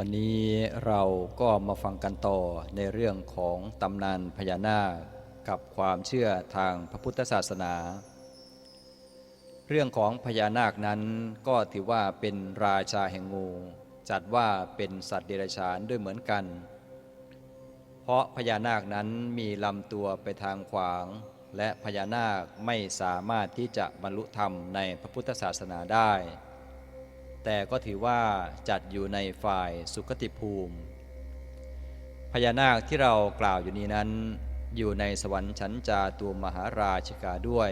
วันนี้เราก็มาฟังกันต่อในเรื่องของตำนานพญานาคกับความเชื่อทางพระพุทธศาสนา เรื่องของพญานาคนั้นก็ถือว่าเป็นราชาแห่งงู จัดว่าเป็นสัตว์เดรัจฉานด้วยเหมือนกัน เพราะพญานาคนั้นมีลำตัวไปทางขวาง และพญานาคไม่สามารถที่จะบรรลุธรรมในพระพุทธศาสนาได้ แต่ก็ถือว่าจัดอยู่ในฝ่ายสุคติภูมิ พญานาคที่เรากล่าวอยู่นี้นั้น อยู่ในสวรรค์ชั้นจาตัวมหาราชิกาด้วย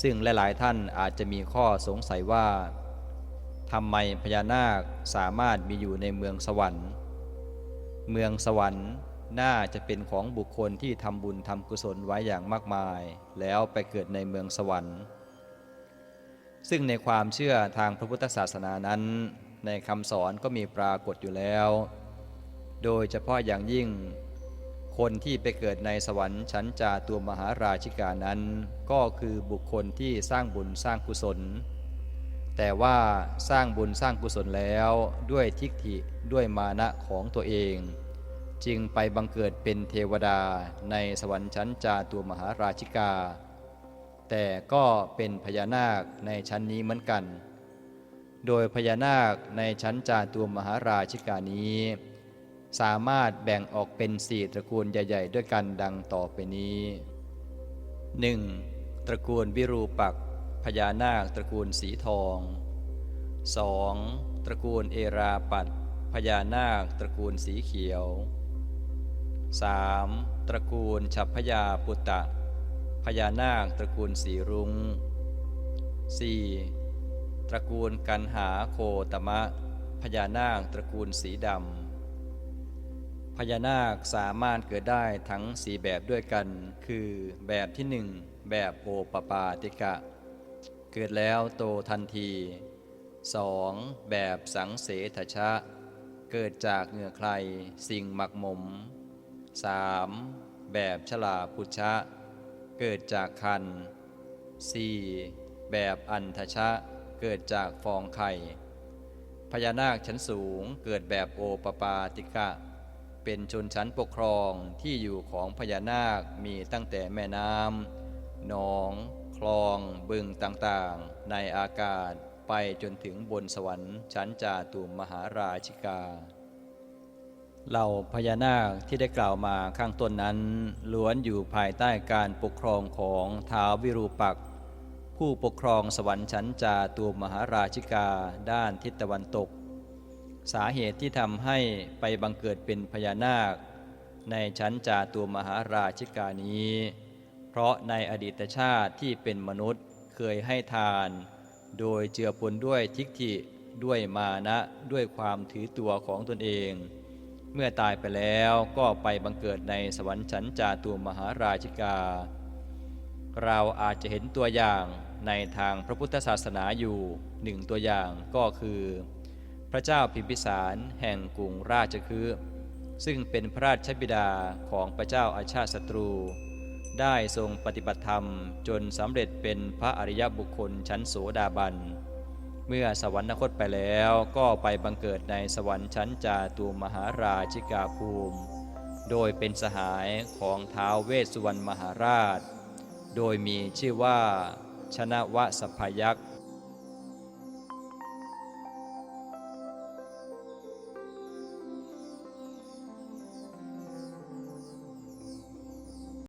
ซึ่งหลาย ๆ ท่านอาจจะมีข้อสงสัยว่าทำไมพญานาคสามารถมีอยู่ในเมืองสวรรค์ เมืองสวรรค์น่าจะเป็นของบุคคลที่ทำบุญทำกุศลไว้อย่างมากมาย แล้วไปเกิดในเมืองสวรรค์ ซึ่งในความเชื่อทางพระพุทธศาสนานั้น ในคำสอนก็มีปรากฏอยู่แล้ว โดยเฉพาะอย่างยิ่ง คนที่ไปเกิดในสวรรค์ชั้นจาตัวมหาราชิกานั้น ก็คือบุคคลที่สร้างบุญสร้างกุศล แต่ว่าสร้างบุญสร้างกุศลแล้วด้วยทิฏฐิด้วยมานะของตัวเอง จึงไปบังเกิดเป็นเทวดาในสวรรค์ชั้นจาตัวมหาราชิกา แต่ก็เป็นพญานาคในชั้นนี้เหมือนกัน โดยพญานาคในชั้นจาตัวมหาราชิกานี้ สามารถแบ่งออกเป็นสี่ตระกูลใหญ่ ๆ ด้วยกันดังต่อไปนี้ 1. ตระกูลวิรูปักพญานาคตระกูลสีทอง 2. ตระกูลเอราปัตพญานาคตระกูลสีเขียว 3. ตระกูลฉัพพยาปุตตะ พญานาคตระกูลสีรุง้ง 4. ตระกูลกันหาโคตมะ พญานาคตระกูลสีดำ พญานาคสามารถเกิดได้ทั้งสีแบบด้วยกัน คือแบบที่หนึ่งแบบโอปปาติกะ เกิดแล้วโตทันที 2. แบบสังเสทชะ เกิดจากเหงื่อใครสิ่งหมักหมม 3. แบบฉลาพุชะ เกิดจากคัน 4. แบบอันทชะ เกิดจากฟองไข่ พญานาคชั้นสูงเกิดแบบโอปปาติกะ เป็นชนชั้นปกครองที่อยู่ของพญานาคมีตั้งแต่แม่น้ำหนอง คลอง บึงต่างๆ ในอากาศไปจนถึงบนสวรรค์ชั้นจาตุมมหาราชิกา เหล่าพญานาคที่ได้กล่าวมาข้างต้นนั้น ล้วนอยู่ภายใต้การปกครองของท้าววิรูปัก ผู้ปกครองสวรรค์ชั้นจาตุมหาราชิกาด้านทิศตะวันตก สาเหตุที่ทำให้ไปบังเกิดเป็นพญานาค ในชั้นจาตุมหาราชิกานี้ เพราะในอดีตชาติที่เป็นมนุษย์เคยให้ทาน โดยเจือปนด้วยทิฏฐิด้วยมานะด้วยความถือตัวของตนเอง เมื่อตายไปแล้วก็ไปบังเกิดในสวรรค์ชั้นจาตุมหาราชิกา เราอาจจะเห็นตัวอย่างในทางพระพุทธศาสนาอยู่หนึ่งตัวอย่างก็คือ พระเจ้าพิมพิสารแห่งกรุงราชคฤห์ซึ่งเป็นพระราชบิดาของพระเจ้าอาชาติศัตรู ได้ทรงปฏิบัติธรรมจนสำเร็จเป็นพระอริยบุคคลชั้นโสดาบัน เมื่อสวรรคตไปแล้วก็ไปบังเกิดในสวรรค์ชั้นจาตุมหาราชิกาภูมิ โดยเป็นสหายของท้าวเวสสุวรรณมหาราช โดยมีชื่อว่า ชนะวะสพยักษ์